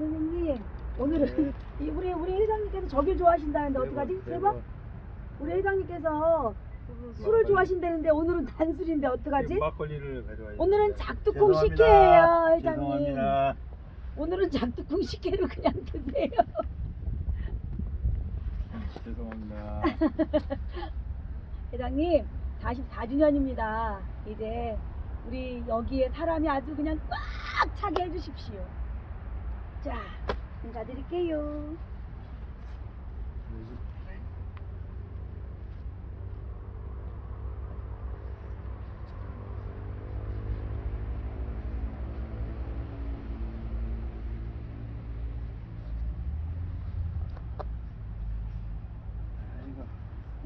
선생님 오늘은 이 우리 우리 회장님께서 저길 좋아하신다는데 어떡하지? 대박? 우리 회장님께서 술을 좋아하신다는데 오늘은 단술인데 어떡하지? 막걸리를 가져와야 오늘은 돼. 작두콩. 식혜예요, 회장님. 죄송합니다. 오늘은 작두콩 식혜로 그냥 드세요. 죄송합니다. 회장님 44주년입니다. 이제 우리 여기에 사람이 아주 그냥 꽉 차게 해주십시오. 자, 인사드릴게요.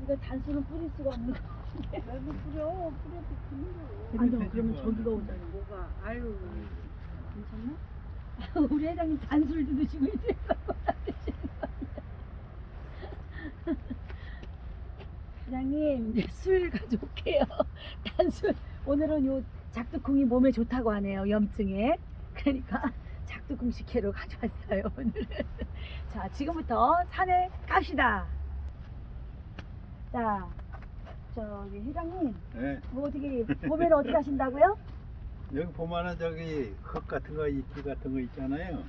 이거 단수는 뿌릴 수가 없는 거. 왜 뿌려? 뿌려도 거. 아니요, 그러면 저기가 오잖아. 뭐가? 아유. 괜찮나? 우리 회장님 단술도 드시고 이제 회장님 이제 술 가져올게요. 단술 오늘은 요 작두콩이 몸에 좋다고 하네요. 염증에. 그러니까 작두콩 식혜로 가져왔어요. 오늘은. 자 지금부터 산에 갑시다. 자 저기 회장님 네. 뭐 어떻게 몸에를 어떻게 하신다고요? 여기 보면은 저기 흙 같은 거, 이끼 같은 거 있잖아요.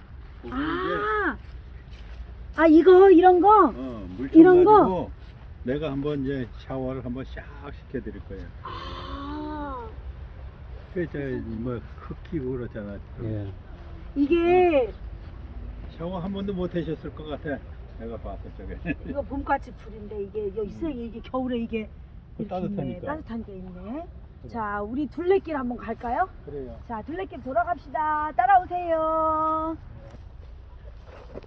이제 아, 아 이거 이런 거. 어, 물 이런 거? 가지고 내가 한번 이제 샤워를 한번 샥 시켜드릴 거예요. 아, 그저뭐 흙기고 그렇잖아. 예. 이게 샤워 한 번도 못 하셨을 것 같아. 내가 봤을 적에. 이거 봄까지 풀인데 이게 여기 있어요. 이게 겨울에 이게 그 이렇게 있네. 따뜻하니까. 따뜻한 게 있네. 자, 우리 둘레길 한번 갈까요? 그래요. 자, 둘레길 돌아갑시다. 따라오세요.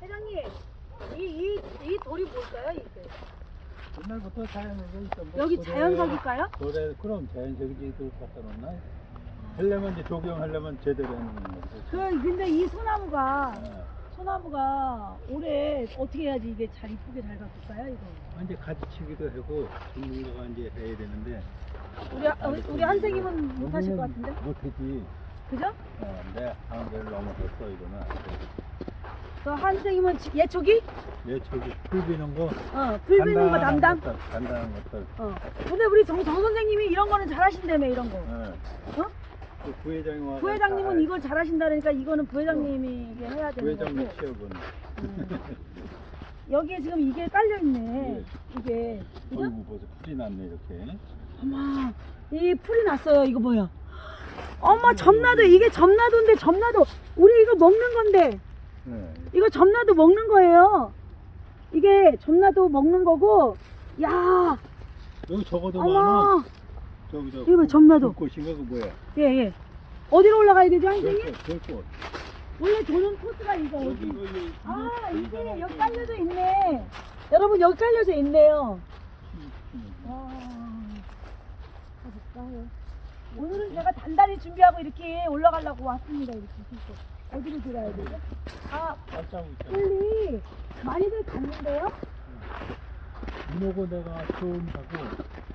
회장님, 이, 이, 이 돌이 뭘까요? 이게? 옛날부터 자연석이 있어. 뭐 여기 자연석일까요? 고래 그럼 자연석이지 그 갖다 놓나? 하려면 이제 조경하려면 제대로 해놓는 거지. 그, 근데 이 소나무가, 어. 소나무가 올해 어떻게 해야지 이게 잘 이쁘게 잘 가꿀까요? 이거? 아, 이제 가지치기도 하고 전문가가 이제 해야 되는데 우리, 아, 우리 한생님은 못하실 것 같은데? 못하지. 그죠? 어, 내 한계를 넘어섰어 이거는. 저 한생님은 지- 예초기? 얘 저기 풀 비는 거. 어, 불 비는 거 간단한 담당? 것들, 간단한 것들. 어. 근데 우리 정, 정 선생님이 이런 거는 잘하신다며 이런 거. 어. 어? 그 부회장이 와. 부회장님은 이걸 잘하신다니까 이거는 부회장님이 이게 해야 되는 부회장님 거고. 취업은. 음. 여기에 지금 이게 깔려 있네. 예. 이게 그죠? 어이구 벌써 풀이 났네 이렇게. 어머, 이 풀이 났어요. 이거 뭐야? 어머, 점나도 이게 점나도인데 점나도 우리 이거 먹는 건데 네. 이거 점나도 먹는 거예요. 이게 점나도 먹는 거고. 야, 여기 적어도 많아. 어머, 저기 저. 이거 봐, 점나도. 꽃인가 그 뭐야? 예, 예. 어디로 올라가야 되죠, 선생님? 별꽃. 원래 도는 코스가 이거 어디? 아, 이- 이게 여기 깔려져 있네. 여러분 여기 깔려져 있네요. 음. 와, 가볼까요? 오늘은 제가 단단히 준비하고 이렇게 올라가려고 왔습니다. 이렇게 진짜. 어디로 들어야 되죠? 아. 빨리 많이들 갔는데요? 이모고 내가 처음 가고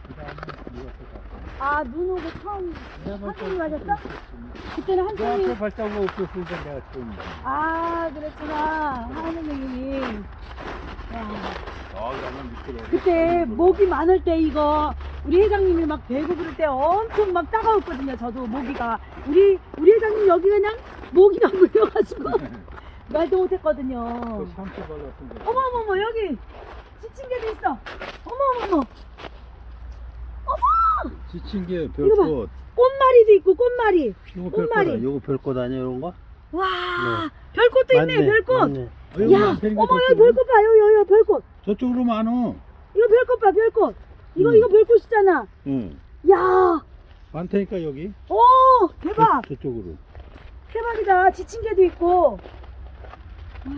그 다음에 이것도 가고. 아, 눈 오고 처음 내가 한숨이 또 맞았어? 그때는 내 앞에 한숨이 발자국 없었으니까 내가 처음. 아, 그랬구나. 하은 선생님이. 와. 아, 나는 미끄러워. 그때 모기 많을 때 이거 우리 회장님이 막 배고 그럴 때 엄청 막 따가웠거든요. 저도 모기가 우리 우리 회장님 여기 그냥 모기가 물려가지고 말도 못했거든요. 그 샴푸 발랐으니까. 어머 어머 어머 여기 지친 게도 있어. 어머 어머 어머 어머 지친 게 이거 별꽃. 꽃말이도 있고 꽃말이. 이거 꽃말이. 별꽃. 이거 별꽃 아니야 이런 거? 와 별꽃도 있네 별꽃. 맞네. 아, 야 어머 여기 별꽃 봐 여기 여기 여기 별꽃. 저쪽으로 많어. 이거 별꽃 봐 별꽃. 이거 음. 이거 별꽃이잖아. 응. 야, 많다니까 여기. 오 대박. 저, 저쪽으로. 대박이다. 지친 개도 있고. 와.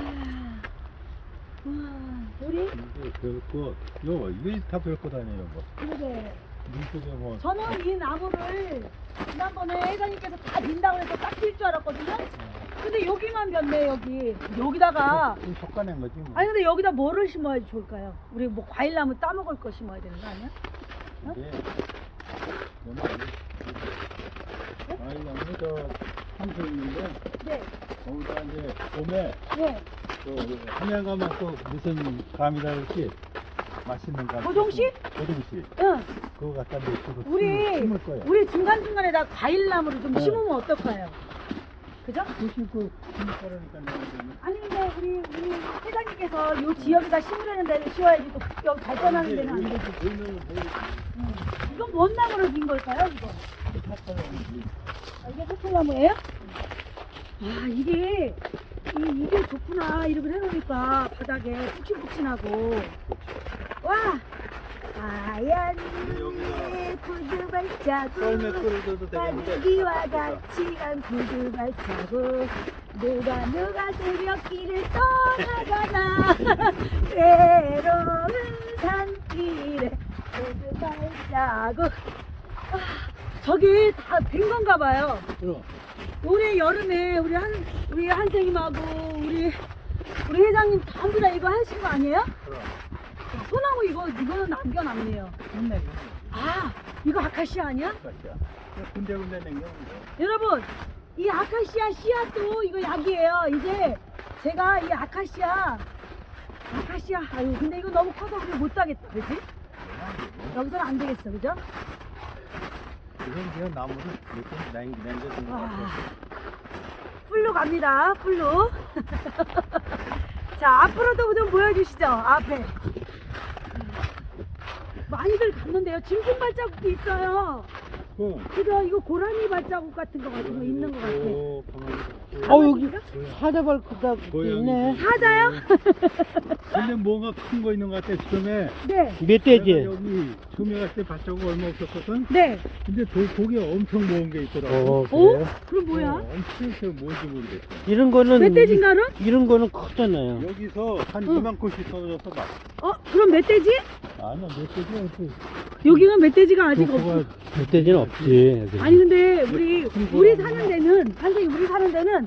와. 우리 이게 별꽃. 요 이게 다 별꽃 아니에요 뭐. 그러게. 눈속에 뭐. 저는 이 나무를 지난번에 회장님께서 다 빈다고 해서 딱필줄 알았거든요. 근데 여기만 폈네 여기. 여기다가 좀 솎아낸 거지 뭐. 아니 근데 여기다 뭐를 심어야 좋을까요? 우리 뭐 과일나무 따먹을 거 심어야 되는 거 아니야? 이게 너무 안 돼. 아 과일나무 저 한쪽 있는데 네. 거기다 이제 봄에 네. 그 한양 가면 또 무슨 감이라 그랬지? 맛있는 감. 고동씨? 고동씨. 응. 그거 갖다 놓고 우리 심을 거야. 우리 중간 중간에 다 과일나무를 좀 네. 심으면 어떨까요? 그죠? 그 심고 심을 거라니까 내가 지금. 아니 근데 우리 우리 회장님께서 요 지역에다 심으려는 데를 씌워야지 또 여기 발전하는 데는 안 되지. 뭐 응. 이건 뭔 나무를 빈 걸까요? 이거? 아, 이게 소풍나무예요? 아 이게 이, 이게 좋구나 이렇게 해놓으니까 바닥에 푹신푹신하고 와 하얀 눈에 구두 발자국 썰매 끌어줘도 되겠는데. 바늘기와 같이 간 구두 발자국 누가 누가 새벽길을 떠나가나 외로운 산길에 구두 발자국 아, 저기 다 빈 건가 봐요 그럼. 올해 여름에 우리 한 우리 한생님하고 우리 우리 회장님 전부 다 이거 하신 거 아니에요? 그럼. 소나무 이거 이거는 남겨놨네요. 힘내. 아 이거 아카시아 아니야? 같이야. 군데군데 냉겨놓은 거. 여러분 이 아카시아 씨앗도 이거 약이에요. 이제 제가 이 아카시아 아카시아 아유 근데 이거 너무 커서 그냥 못 따겠다, 그지? 여기서는 안 되겠어, 그죠? 이건 그냥 나무를 이렇게 냉, 냉겨둔 거 와, 같아. 풀로 갑니다, 풀로. 자, 앞으로도 좀 보여주시죠, 앞에. 많이들 갔는데요. 짐승 발자국도 있어요. 그. 그죠? 이거 고라니 발자국 같은 거거 있는 거 같아. 오, 가만히 있 어. 어 여기 사자발 크다. 있네. 사자요? 근데 뭔가 큰 거 있는 것 같아, 처음에. 네. 멧돼지. 여기 처음에 갔을 때 발자국 얼마 없었거든? 네. 근데 도, 거기 엄청 모은 게 있더라고. 어 오? 그래요? 그럼 뭐야? 어, 엄청 크 뭔지 모르겠어. 이런 거는 멧돼지인가 그럼? 이- 이런 거는 크잖아요. 여기서 한 응. 이만큼씩 떨어져서 막. 어, 그럼 멧돼지? 아니야, 몇 개지 없지. 여기가 멧돼지가 아직 없어. 멧돼지는 없지. 아니 근데 우리 우리? 사는 데는 선생님 우리 사는 데는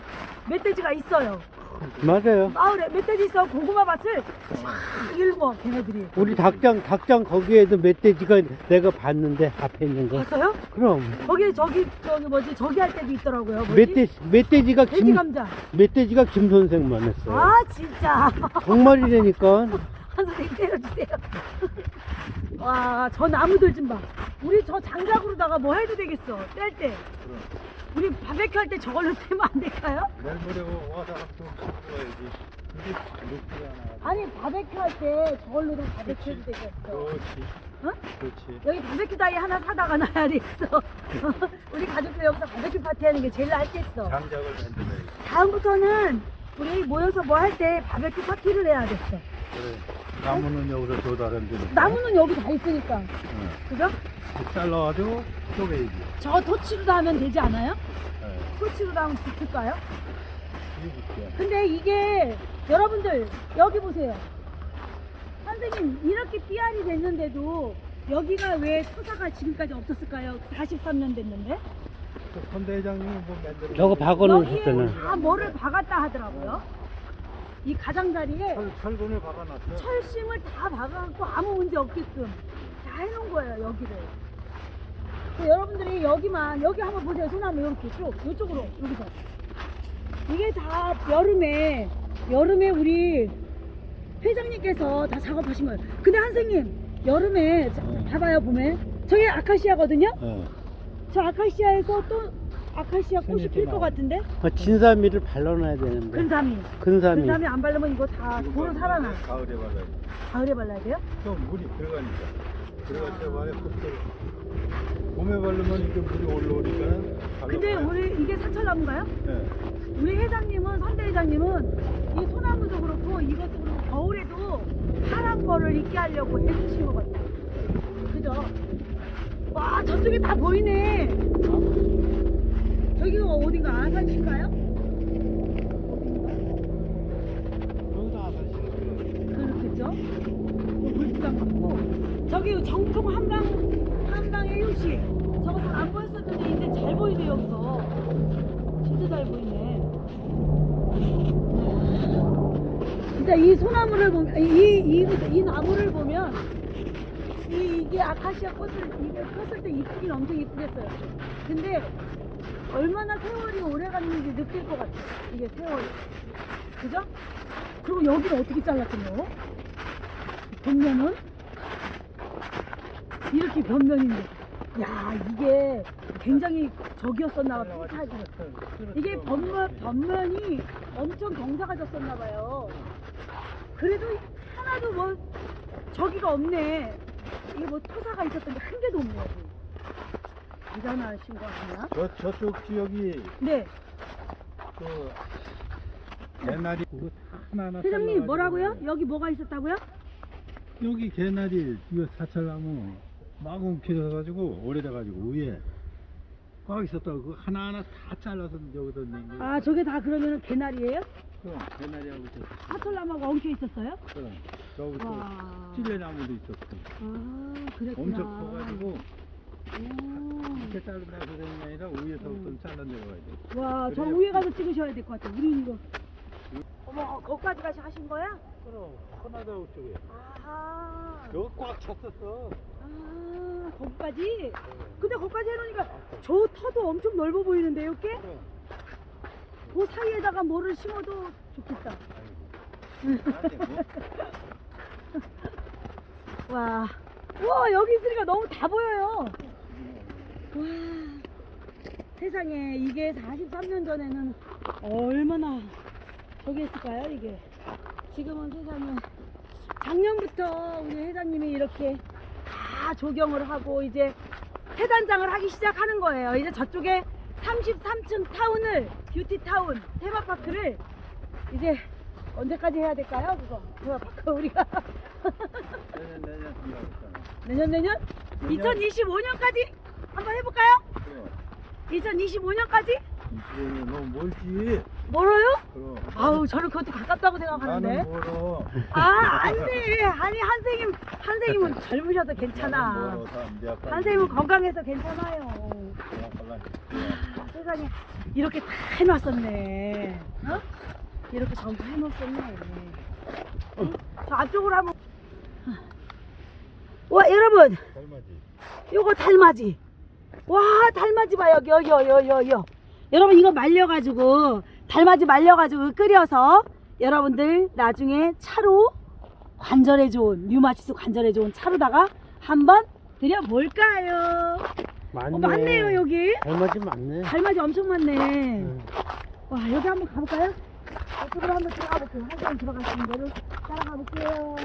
멧돼지가 있어요. 맞아요. 마을에 멧돼지 있어 고구마 밭을 쫙 일궈 걔네들이. 우리 닭장 닭장 거기에도 멧돼지가 내가 봤는데 앞에 있는 거. 봤어요? 그럼 거기 저기 저기 뭐지 저기 할 때도 있더라고요. 뭐지? 멧돼지 멧돼지가 돼지 김 감자. 멧돼지가 김 선생만 했어요. 아 진짜. 정말이라니까. 한 선생님 때려주세요. 와, 저 나무들 좀 봐. 우리 저 장작으로다가 뭐 해도 되겠어. 뗄 때. 우리 바베큐 할 때 저걸로 떼면 안 될까요? 내일 모레 와서 좀 갖고 와야지. 그게 높지 않아. 아니, 바베큐 할 때 저걸로 다 바베큐 해도 되겠어. 그렇지. 어? 그렇지. 여기 바베큐 다이 하나 사다가 놔야 되겠어. 우리 가족들 여기서 바베큐 파티 하는 게 제일 낫겠어. 장작을 만들어야지. 다음부터는 우리 모여서 뭐 할 때 바베큐 파티를 해야 됐어. 그래. 나무는 여기서 조달하면 되니까. 나무는 여기 다 있으니까. 응. 그죠? 잘라가지고 쪼개야지. 저 토치로도 하면 되지 않아요? 예. 토치로도 하면 붙을까요? 이게 붙게. 근데 이게 여러분들 여기 보세요. 선생님 이렇게 PR이 됐는데도 여기가 왜 토사가 지금까지 없었을까요? 43년 됐는데 그 선대장님이 뭐 만들어. 저거 여기에. 다 뭐를 박았다 하더라고요. 이 가장자리에 철, 철근을 박아놨어. 철심을 다 박아갖고 아무 문제 없게끔 다 해놓은 거예요 여기를. 여러분들이 여기만 여기 한번 보세요 소나무 이렇게 쭉 이쪽으로 여기서 이게 다 여름에 여름에 우리 회장님께서 다 작업하신 거예요. 근데 선생님 여름에 자, 네. 봐봐요 보면 저게 아카시아거든요. 예. 저 아카시아에서 또 아카시아 꽃이 필때 것. 같은데 어, 진사미를 발라놔야 되는데. 근삼이 근삼이. 근삼이 안 바르면 이거 다 도로 살아나. 가을에 발라야지. 가을에 발라야 돼요? 좀 물이 들어가니까. 들어갈 때 말에 흙들. 봄에 바르면 이게 물이 올라오니까. 근데 우리 이게 사철나무인가요? 예. 우리 회장님은 선대 회장님은 이 소나무도 그렇고 이것도 그렇고 겨울에도 파란 거를 있게 하려고 해주신 것 같아요. 그죠? 와 저쪽에 다 보이네. 아산시인가요? 여기다 아산시는 그렇겠죠? 뭐 물주장 같고. 저기 정통 한강 한강의 효시. 저거 잘안 보였었는데 이제 잘 보이네 여기서. 진짜 잘 보이네. 진짜 이 소나무를 보면 이이 이, 이 나무를 보면 이 이게 아카시아 꽃을 이게 폈을 때 이쁘긴 엄청 이쁘겠어요. 근데 얼마나 세월이 오래 갔는지 느낄 것 같아. 이게 세월이. 그죠? 그리고 여기를 어떻게 잘랐군요? 변면은? 이렇게 변면인데. 야, 이게 굉장히 저기였었나 봐, 팽차지. 이게 변면, 변면이 엄청 경사가 졌었나 봐요. 그래도 하나도 뭐, 저기가 없네. 이게 뭐 토사가 있었던 게 한 개도 없네, 여기. 대단하신 거 아니야? 저 저쪽 지역이 네. 그 개나리 그거 하나하나 회장님, 잘라가지고 뭐라고요? 여기 뭐가 있었다고요? 여기 개나리 이거 사철나무 마구 길어가지고 오래돼가지고 위에 꽉 있었다고 그거 하나하나 다 잘라서 여기다 낸 거. 아, 저게 다 그러면 개나리예요? 그럼 개나리하고 저 사철나무가 엉켜 있었어요? 그럼 와. 찔레나무도 있었고 아, 그랬구나. 엄청 커가지고 오. 이렇게 자른다고 되는 게 아니라 위에서부터 잘라 내려가야 돼. 와, 저 그래요. 위에 가서 찍으셔야 될 것 같아. 우리 이거. 어머, 거기까지 가시 하신 거야? 그럼 커나다 쪽에 아하. 여기 꽉 찼었어. 아, 거기까지? 근데 거기까지 해놓으니까 저 터도 엄청 넓어 보이는데, 이렇게? 그럼. 그 사이에다가 뭐를 심어도 좋겠다. 뭐. 와. 와, 여기 있으니까 너무 다 보여요. 와. 세상에, 이게 43년 전에는 얼마나 저기 했을까요, 이게? 지금은 세상에. 작년부터 우리 회장님이 이렇게 다 조경을 하고 이제 세단장을 하기 시작하는 거예요. 이제 저쪽에 33층 타운을, 뷰티타운, 테마파크를 이제 언제까지 해야 될까요, 그거? 테마파크 우리가. 내년 내년 내년? 내년. 2025년까지 한번 해볼까요? 그럼 2025년까지? 이거는 너무 멀지. 멀어요? 그럼. 아우 저는 그것도 가깝다고 생각하는데. 멀어. 아 안돼. 아니 한생님 한생님은 젊으셔도 나는 괜찮아. 멀어. 한생님은 건강해서 괜찮아요. 아, 세상에 이렇게 다 해놨었네. 어? 이렇게 전부 해놓았었네. 어? 저 앞쪽으로 한번. 와 여러분. 닮았지. 요거 달맞이. 와, 달맞이 봐, 여기, 여기, 여기, 여기, 여기. 여러분, 이거 말려가지고, 달맞이 말려가지고 끓여서, 여러분들 나중에 차로 관절에 좋은, 류마티스 관절에 좋은 차로다가 한번 드려볼까요? 맞네. 어, 많네요, 여기. 달맞이 맞네. 달맞이 엄청 많네. 응. 와, 여기 한번 가볼까요? 이쪽으로 한번 들어가 볼게요. 한 사람 들어가시는 대로 따라가 볼게요.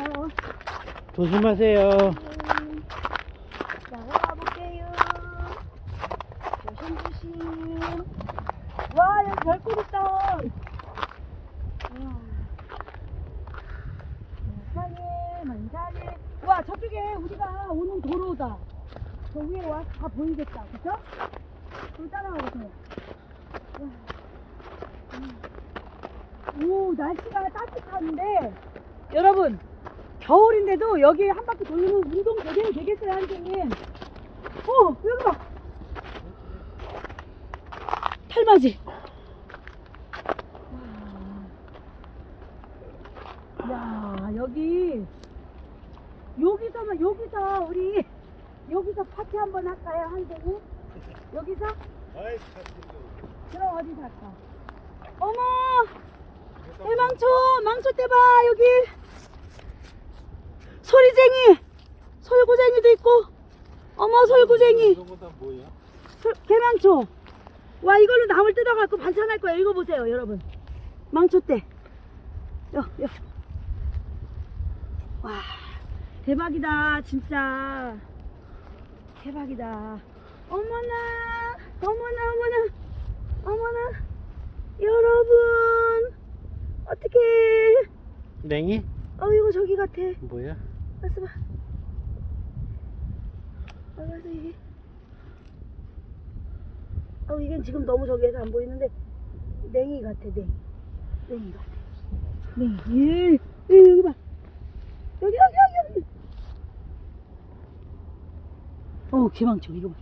조심하세요. 나가 볼게요. 조심조심. 와, 여기 별꽃 있다. 와. 세상에, 만상에. 와, 저쪽에 우리가 오는 도로다. 저 위에 와, 다 보이겠다. 그쵸? 좀 따라가 보세요. 와. 음. 오, 날씨가 따뜻한데, 여러분, 겨울인데도 여기 한 바퀴 돌리면 운동 되겠어요, 한생님. 오, 여기 봐. 탈맞이. 야, 여기, 여기서만, 여기서, 우리, 여기서 파티 한번 할까요, 한생님? 여기서? 그럼 어디 갈까? 어머! 대망초! 망초 떼봐, 여기! 소리쟁이! 솔구쟁이도 있고! 어머, 솔구쟁이! 이런 거다 뭐야? 솔- 개망초! 와, 이걸로 나물 뜯어갖고 반찬할 거예요. 이거 보세요, 여러분. 망초 떼. 여, 여. 와, 대박이다, 진짜. 대박이다. 어머나, 어머나, 어머나, 어머나. 여러분, 어떡해. 냉이? 어이구, 저기 같아. 뭐야? 왔어 봐. 아, 그래서 이게. 어, 이게 지금 너무 저기에서 안 보이는데, 냉이 같아, 냉이. 냉이 같아. 냉이. 예, 예, 여기 봐. 여기, 여기, 여기, 여기. 어, 개망초, 이거 봐.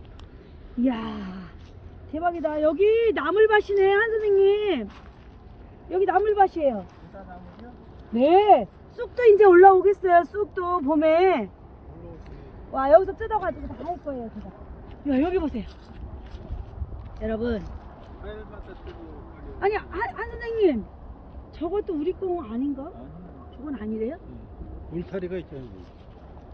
이야, 대박이다. 여기 나물밭이네, 한 선생님. 여기 나물밭이에요. 네. 쑥도 이제 올라오겠어요. 쑥도 봄에. 와 여기서 뜯어가지고 다 할 거예요 제가. 야 여기 보세요. 여러분 아니 한, 한 선생님 저것도 우리 거 아닌가? 저건 아니래요? 울타리가 있잖아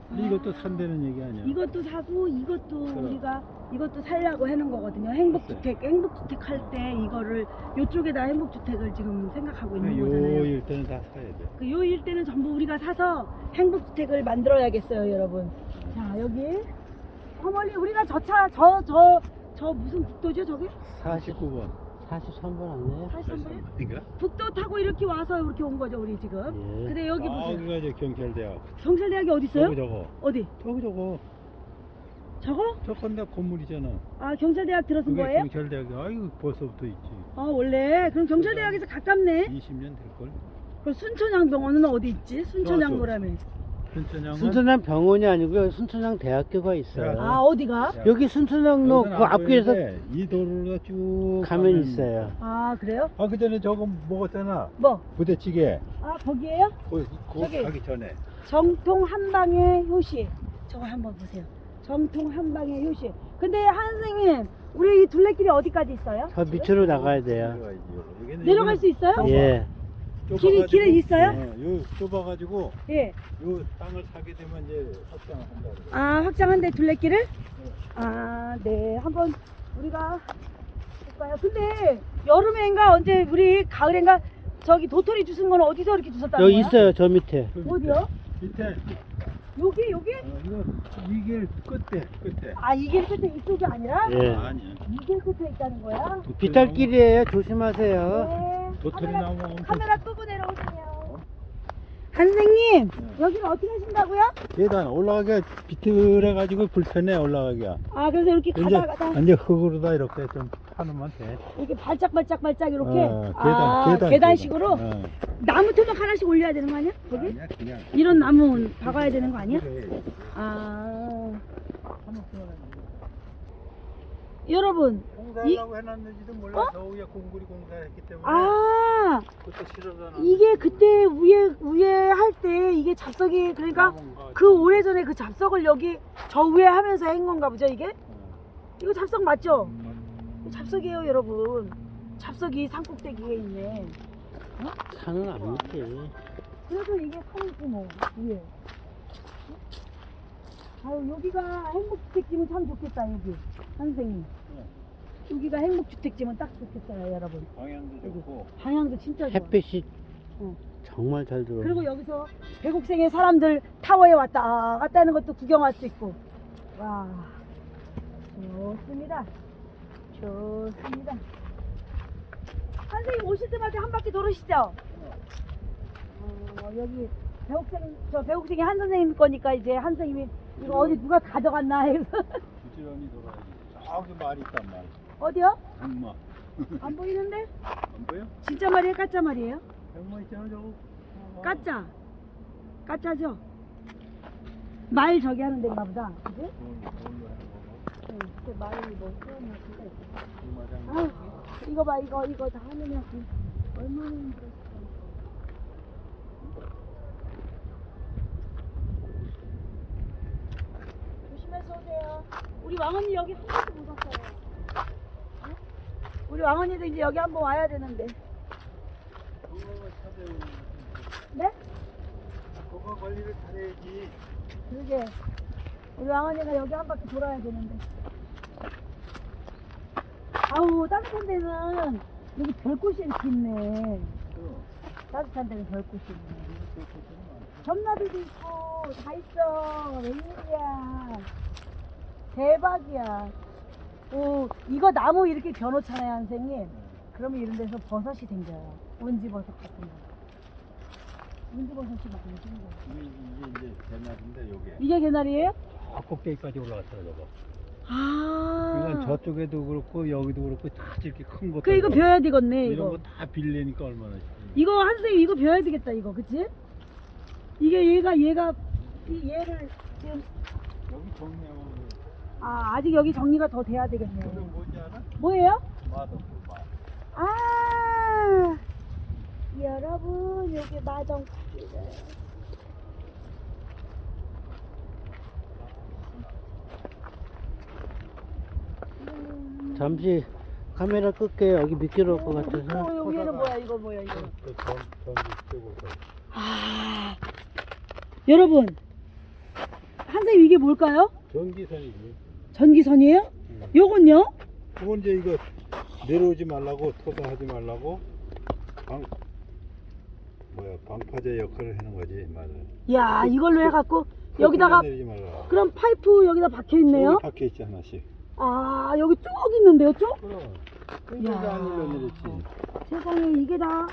근데 이것도 산다는 얘기 아니야 이것도 사고 이것도 그럼. 우리가 이것도 살려고 해놓은 거거든요. 행복주택 행복주택 할 때 이거를 요쪽에다 행복주택을 지금 생각하고 있는 거잖아요. 그 요일 때는 다 사야 돼 그 요일 때는 전부 우리가 사서 행복주택을 만들어야겠어요, 여러분. 자 여기 저 멀리 우리가 저 차 저 저 저 무슨 국도죠 저게? 49번 43번 아니에요? 43번이요? 인가? 북도 타고 이렇게 와서 이렇게 온 거죠 우리 지금. 예. 근데 여기 보세요. 여기가 이제 경찰대학 경찰대학이 어디 있어요? 저거 저거 어디? 저거 저거 저거? 저 건너 건물이잖아 아 경찰대학 들어선 그게 거예요? 경찰대학이 아이고 벌써부터 있지 아 원래 그럼 경찰대학에서 가깝네. 20년 될 걸 그 순천향병원은 어디 있지? 순천향로라며. 순천향은 순천향 병원이 아니고요. 순천향 대학교가 있어요. 아 어디가? 여기 순천향로 그 앞길에서 이 도로가 쭉 가면 있어요. 아 그래요? 아 그 전에 저거 먹었잖아 뭐? 부대찌개 아 거기에요? 거, 거 저기. 가기 전에 정통 한방의 효시. 저거 한번 보세요. 정통 한방의 효시. 근데 한 선생님 우리 이 둘레길이 어디까지 있어요? 저 밑으로 나가야 돼요. 내려가야지 여기는 내려갈 수 있어요? 예. 길이- 길이 있어요? 어, 요 좁아가지고 예. 요 땅을 사게 되면 이제 확장한다. 아 확장한데 둘레길을? 아 네. 한번 우리가 볼까요? 근데 여름엔가 언제 우리 가을엔가 저기 도토리 주신 거는 어디서 이렇게 주셨다는 여기 거야? 있어요. 저 밑에. 그 밑에, 어디요? 밑에 여기 여기? 어, 이거 이게 끝에 끝에 아 이게 끝에 이쪽이 아니라 예. 아니야 이게 끝에 있다는 거야? 비탈길이에요. 조심하세요. 네. 도토리 카메라, 나무 엄청 카메라 끄고 내려오세요. 선생님 네. 여기는 어떻게 하신다고요? 계단 올라가기가 비틀해가지고 불편해 올라가기가 아 그래서 이렇게 이제 가다 가다 이제 흙으로다 이렇게 좀 파놓으면 돼 이렇게 발짝 발짝 발짝 이렇게 어, 아 계단식으로 어. 나무 토막 하나씩 올려야 되는 거 아니야? 거기? 아니야 그냥 이런 나무 박아야 되는 거 아니야? 그래. 아 여러분 공사하려고 해놨는지도 몰라. 어? 저 위에 공구리 공사했기 때문에. 아 그것도 싫어서 이게 그때 위에 위에 할 때 이게 잡석이 그러니까 그 오래전에 그 잡석을 여기 저 위에 하면서 한 건가 보죠 이게? 이거 잡석 맞죠? 잡석이에요 여러분. 잡석이 산 꼭대기에 있네. 산은 안 밑에. 그래서 이게 커있지 뭐 위에. 아유 여기가 행복주택지면 참 좋겠다 여기. 선생님 여기가 행복주택지면 딱 좋겠어요 여러분. 방향도 좋고. 방향도 진짜 좋아 햇빛이 응. 정말 잘 들어오네. 그리고 여기서 배곡생의 사람들 타워에 왔다 갔다 하는 것도 구경할 수 있고. 와 좋습니다. 좋습니다. 선생님 오실 때마다 한 바퀴 돌으시죠? 어, 여기 배곡생 저 배곡생이 한 선생님 거니까 이제 한 선생님이 이거 어디 누가 가져갔나 해서. 부지런히 돌아야지 저기 말이 있단 말 어디요? 백마 안 보이는데? 안 보여? 진짜 말이에요 가짜 말이에요? 백마 있잖아 저거 가짜 가짜죠? 말 저기 하는 데인가 보다 그지? 응, 그 말이 뭐 표현이 같은데. 아유, 이거 봐, 이거, 이거 다 하느냐. 그 얼마나 힘들었을까. 조심해서 오세요. 우리 왕언니 여기 한 번도 못 왔어요. 어? 우리 왕언니도 이제 여기 한번 와야 되는데. 네? 그거 관리를 잘해야지 그러게. 우리 왕언니가 여기 한 바퀴 돌아야 되는데. 아우, 따뜻한 데는 여기 별꽃이 이렇게 있네. 따뜻한 데는 별꽃이 있네. 전나비도 있고, 다 있어. 웬일이야. 대박이야. 오, 이거 나무 이렇게 겨놓잖아요, 선생님. 그러면 이런 데서 버섯이 생겨요. 온지버섯 같은 거. 온지버섯이 많이 생겨요. 이게, 이제 대낮인데 요게 이게 개나리예요? 저 꼭대기까지 올라갔어요 저거 아. 이건 저쪽에도 그렇고 여기도 그렇고 다 이렇게 큰 것도 그 이거 벼야 되겠네 이런 이거. 거 다 빌리니까 얼마나 좋지. 이거 한 선생님 이거 벼야 되겠다 이거 그치? 이게 얘가 얘가 이 얘를 지금 여기 정리하고 아 아직 여기 정리가 더 돼야 되겠네요. 뭔지 알아? 뭐예요? 맛아 여러분 여기 마정 잠시 카메라 끌게 여기 미끄러울 것 같아서 어, 여기는 뭐야 이거 뭐야 이거. 그 전, 전기 쓰고 그 아, 여러분, 한쌤 이게 뭘까요? 전기선이지. 전기선이에요? 요건요? 그건 이제 이거 내려오지 말라고 토사하지 말라고 방 뭐야 방파제 역할을 하는 거지 말은. 야, 이걸로 해갖고 여기다가 내리지 말라. 그럼 파이프 여기다 박혀 있네요. 박혀 있지 하나씩. 아, 여기 쭉 있는데요, 쭉? 그럼. 야. 안 올려내렸지. 세상에 이게 다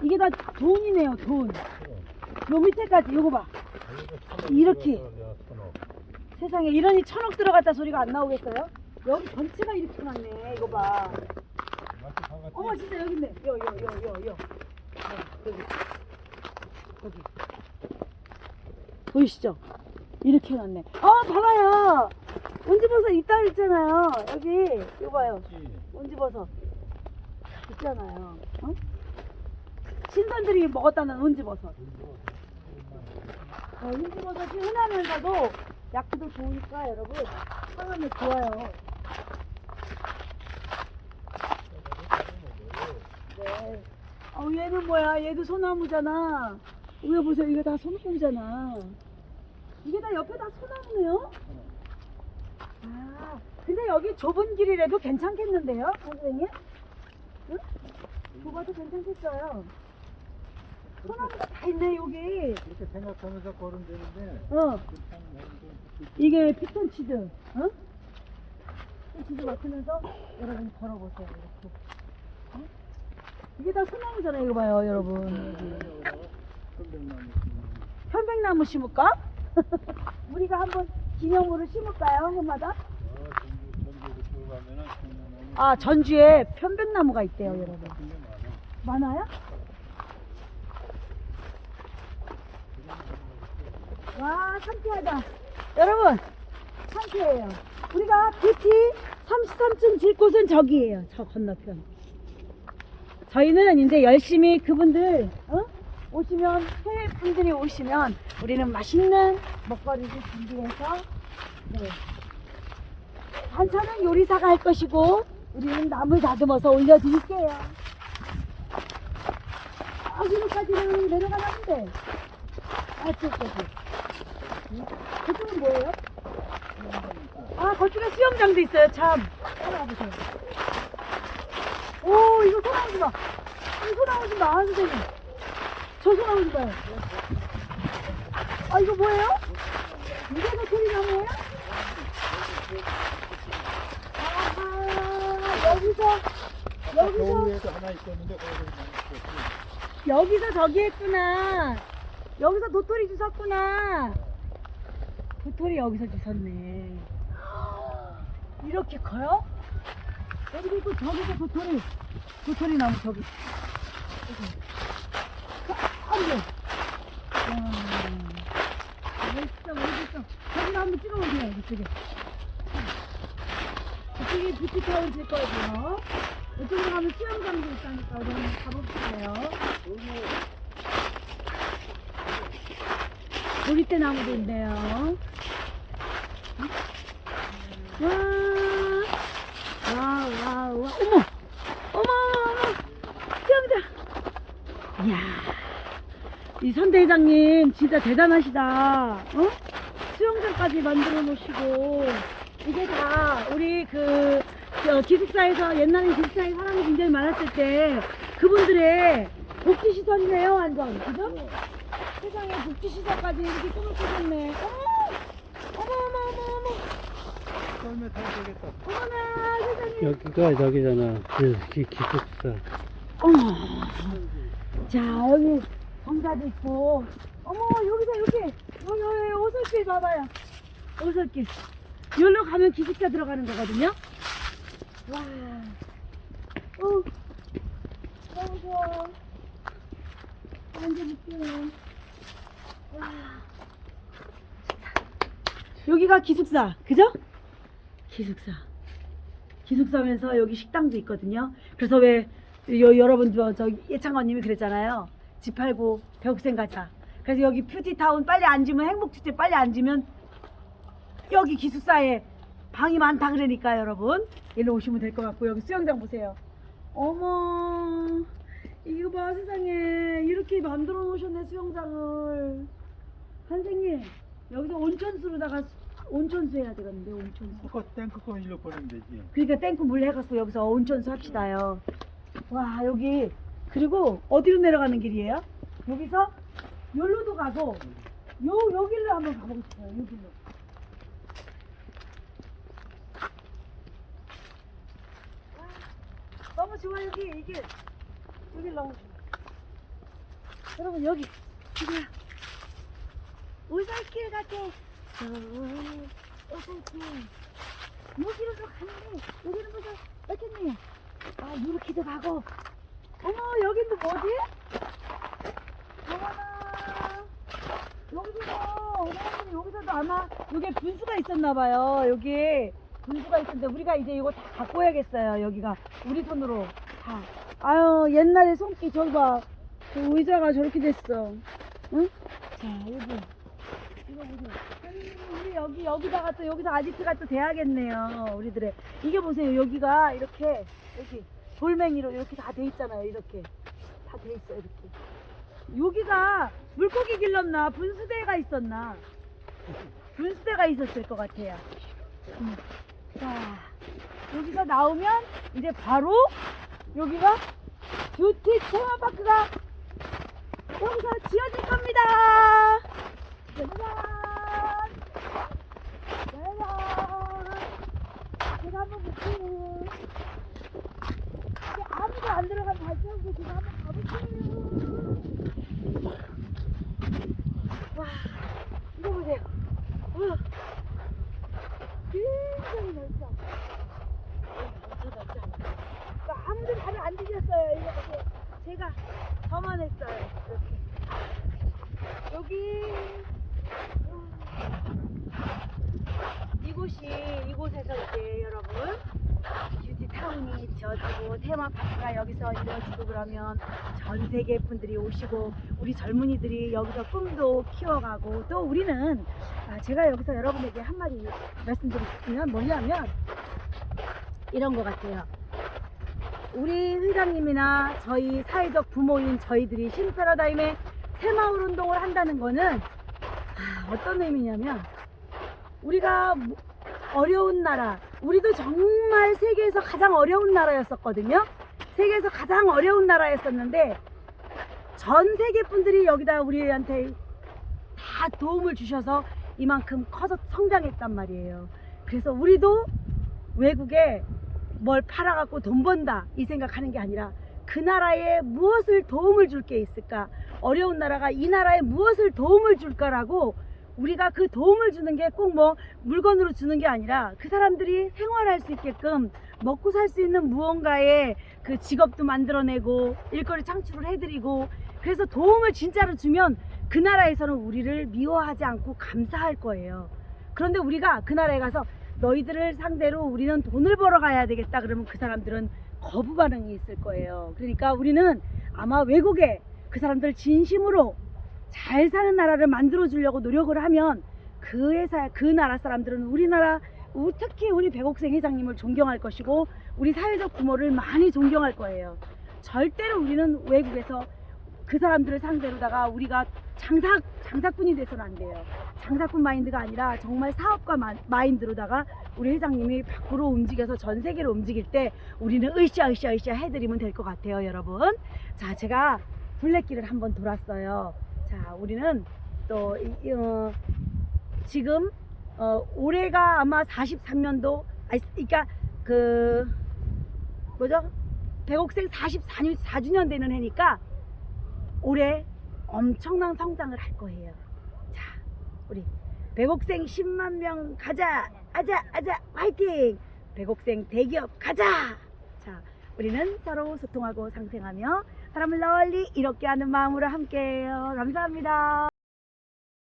이게 다 돈이네요, 돈. 요 밑에까지 요거 봐. 이렇게. 세상에 이러니 천억 들어갔다 소리가 안 나오겠어요? 여기 전체가 이렇게 났네. 이거 봐. 어머 진짜 여기 있네. 요요요요 요. 네, 여기. 여기. 보이시죠? 이렇게 났네. 아 봐봐요. 온지버섯 있다 그랬잖아요. 여기 이거 봐요. 온지버섯 있잖아요. 어? 신선들이 먹었다는 온지버섯. 어, 온지버섯이 흔하면서도 약도 좋으니까 여러분 사람이 좋아요. 네. 어, 얘는 뭐야? 얘도 소나무잖아. 위에 보세요. 이거 다 소나무잖아. 이게 다 옆에 다 소나무네요? 아, 근데 여기 좁은 길이라도 괜찮겠는데요, 선생님? 응? 좁아도 괜찮겠어요. 소나무가 다 있네, 여기. 이렇게 생각하면서 걸으면 되는데 어, 이게 피톤치드, 어? 피톤치드 맡으면서 여러분 걸어보세요, 이렇게. 어? 이게 다 소나무잖아요, 이거 봐요, 여러분. 편백나무 심을까? 우리가 한번 기념으로 심을까요, 해마다? 아, 전주에 편백나무가 있대요, 여러분. 많아요? 와, 상쾌하다. 여러분, 상쾌해요. 우리가 뷰티 33층 질 곳은 저기예요. 저 건너편. 저희는 이제 열심히 그분들, 어? 오시면, 해외 분들이 오시면, 우리는 맛있는 먹거리를 준비해서, 네. 반찬은 요리사가 할 것이고, 우리는 나물 다듬어서 올려드릴게요. 내려가는데, 아, 저쪽까지. 그쪽은 뭐예요? 아, 그쪽에 수영장도 있어요, 참. 따라와 보세요. 오, 이거 소나무 좀 봐. 이 소나무 좀 봐, 아, 선생님. 저 소나무 좀 봐요. 아, 이거 뭐예요? 이게 도토리 나무예요? 아하, 여기서, 여기서, 하나 있었는데 여기서 저기 했구나. 여기서 도토리 주셨구나. 도토리 여기서 주셨네. 이렇게 커요? 여기도 있고 저기도 도토리. 도토리 나무 저기. 여기. 아, 안 돼. 와. 멋있어, 멋있어. 저기도 한번 찍어보세요, 이쪽에. 이쪽에 뷰티 타운 질 거고요. 이쪽으로 가면 수영장도 있다니까, 우리 한번 가볼게요. 보리대 나무도 있네요. 와, 와, 와, 와, 어머, 어머, 어머, 수영장. 이야, 이 선대장님 진짜 대단하시다. 어? 수영장까지 만들어 놓으시고 이게 다 우리 그 저, 기숙사에서 옛날에 기숙사에 사람이 굉장히 많았을 때 그분들의 복지 시설이네요, 완전 그죠? 세상에 복지 시설까지 이렇게 꾸며주셨네. 어머, 어머, 어머, 어머, 어머, 썰매 타도 되겠다. 여기가 저기잖아 그 기, 기숙사 어머. 자 여기 정자도 있고. 어머 여기서 여기 여기 여기 오솔길 봐봐요. 오솔길. 여기로 가면 기숙사 들어가는 거거든요. 와. 어. 너무 좋아. 앉아볼게요. 와. 여기가 기숙사, 그죠? 기숙사. 기숙사면서 여기 식당도 있거든요. 그래서 왜 여, 여러분 저, 저 예창원님이 그랬잖아요. 집 팔고 배옥생 가자. 그래서 여기 퓨티타운 빨리 앉으면 행복주택 빨리 앉으면 여기 기숙사에 방이 많다 그러니까 여러분 일로 오시면 될 것 같고 여기 수영장 보세요. 어머 이거 봐 세상에 이렇게 만들어 놓으셨네 수영장을. 선생님 여기서 온천수로다가 온천수 해야 되겠는데 온천수. 그거 탱크 거 일로 버리면 되지. 그러니까 땡크 물 해갖고 여기서 온천수 합시다요. 와 여기 그리고 어디로 내려가는 길이에요? 여기서 여기로도 가고 요 여기로 한번 가보고 싶어요. 여기로. 와, 너무 좋아 여기 이게 여기 너무 좋아. 여러분 여기 여기야. 오살길 같아. 저 오살길. 여기로 좀 가는데 여기는 뭐죠? 어떻네 아 이렇게도 가고 어머 여긴 또 뭐지? 어머나 여기도 어머니 여기서도 아마 여기 분수가 있었나 봐요 여기 분수가 있었는데 우리가 이제 이거 다 갖고 해야겠어요 여기가 우리 손으로 다 아유 옛날에 손기 저기 봐그 의자가 저렇게 됐어 응? 자 여기 이거 보세요 아니, 우리 여기 여기다가 또 여기서 아지트가 또 돼야겠네요 우리들의. 이게 보세요 여기가 이렇게 여기 돌멩이로 이렇게 다 돼 있잖아요 이렇게. 다 돼 있어 이렇게. 여기가 물고기 길렀나 분수대가 있었나? 분수대가 있었을 것 같아요. 음. 자 여기서 나오면 이제 바로 여기가 뷰티 테마파크가 여기서 지어질 겁니다 아무도 안 들어간 발전소 제가 한번 가볼게요 와 이거 보세요 우와 굉장히 넓죠 그러니까 아무도 발을 안 디뎠어요 보세요 제가 저만 했어요 이렇게 여기 이곳이 이곳에서 이제 여러분 뷰티 타운이 지어지고 테마파크가 여기서 이루어지고 그러면 전 세계 분들이 오시고 우리 젊은이들이 여기서 꿈도 키워가고 또 우리는 아, 제가 여기서 여러분에게 한마디 말씀드리면 뭐냐면 이런 것 같아요. 우리 회장님이나 저희 사회적 부모인 저희들이 신패러다임의 새마을 운동을 한다는 거는 아, 어떤 의미냐면 우리가 뭐- 어려운 나라 우리도 정말 세계에서 가장 어려운 나라였었거든요. 세계에서 가장 어려운 나라였었는데 전 세계 분들이 여기다 우리한테 다 도움을 주셔서 이만큼 커서 성장했단 말이에요. 그래서 우리도 외국에 뭘 팔아갖고 돈 번다 이 생각하는 게 아니라 그 나라에 무엇을 도움을 줄 게 있을까? 어려운 나라가 이 나라에 무엇을 도움을 줄까라고 우리가 그 도움을 주는 게 꼭 뭐 물건으로 주는 게 아니라 그 사람들이 생활할 수 있게끔 먹고 살 수 있는 무언가의 그 직업도 만들어내고 일거리 창출을 해드리고 그래서 도움을 진짜로 주면 그 나라에서는 우리를 미워하지 않고 감사할 거예요. 그런데 우리가 그 나라에 가서 너희들을 상대로 우리는 돈을 벌어 가야 되겠다 그러면 그 사람들은 거부 반응이 있을 거예요. 그러니까 우리는 아마 외국에 그 사람들 진심으로 잘 사는 나라를 만들어 주려고 노력을 하면 그 회사 그 나라 사람들은 우리나라 우- 특히 우리 백옥생 회장님을 존경할 것이고 우리 사회적 부모를 많이 존경할 거예요. 절대로 우리는 외국에서 그 사람들을 상대로다가 우리가 장사 장사꾼이 돼서는 안 돼요. 장사꾼 마인드가 아니라 정말 사업가 마, 마인드로다가 우리 회장님이 밖으로 움직여서 전 세계로 움직일 때 우리는 으쌰 으쌰 으쌰 해드리면 될 것 같아요, 여러분. 자, 제가 둘레길을 한번 돌았어요. 자, 우리는 또 이- 어, 지금 어, 올해가 아마 43년도, 아니, 그러니까 그 뭐죠? 백옥생 44년 4주년 되는 해니까 올해 엄청난 성장을 할 거예요. 자, 우리 백옥생 10만 명 가자, 아자, 아자, 화이팅! 백옥생 대기업 가자! 자, 우리는 서로 소통하고 상생하며 사람 을 널리 이롭게 하는 마음으로 함께해요. 감사합니다.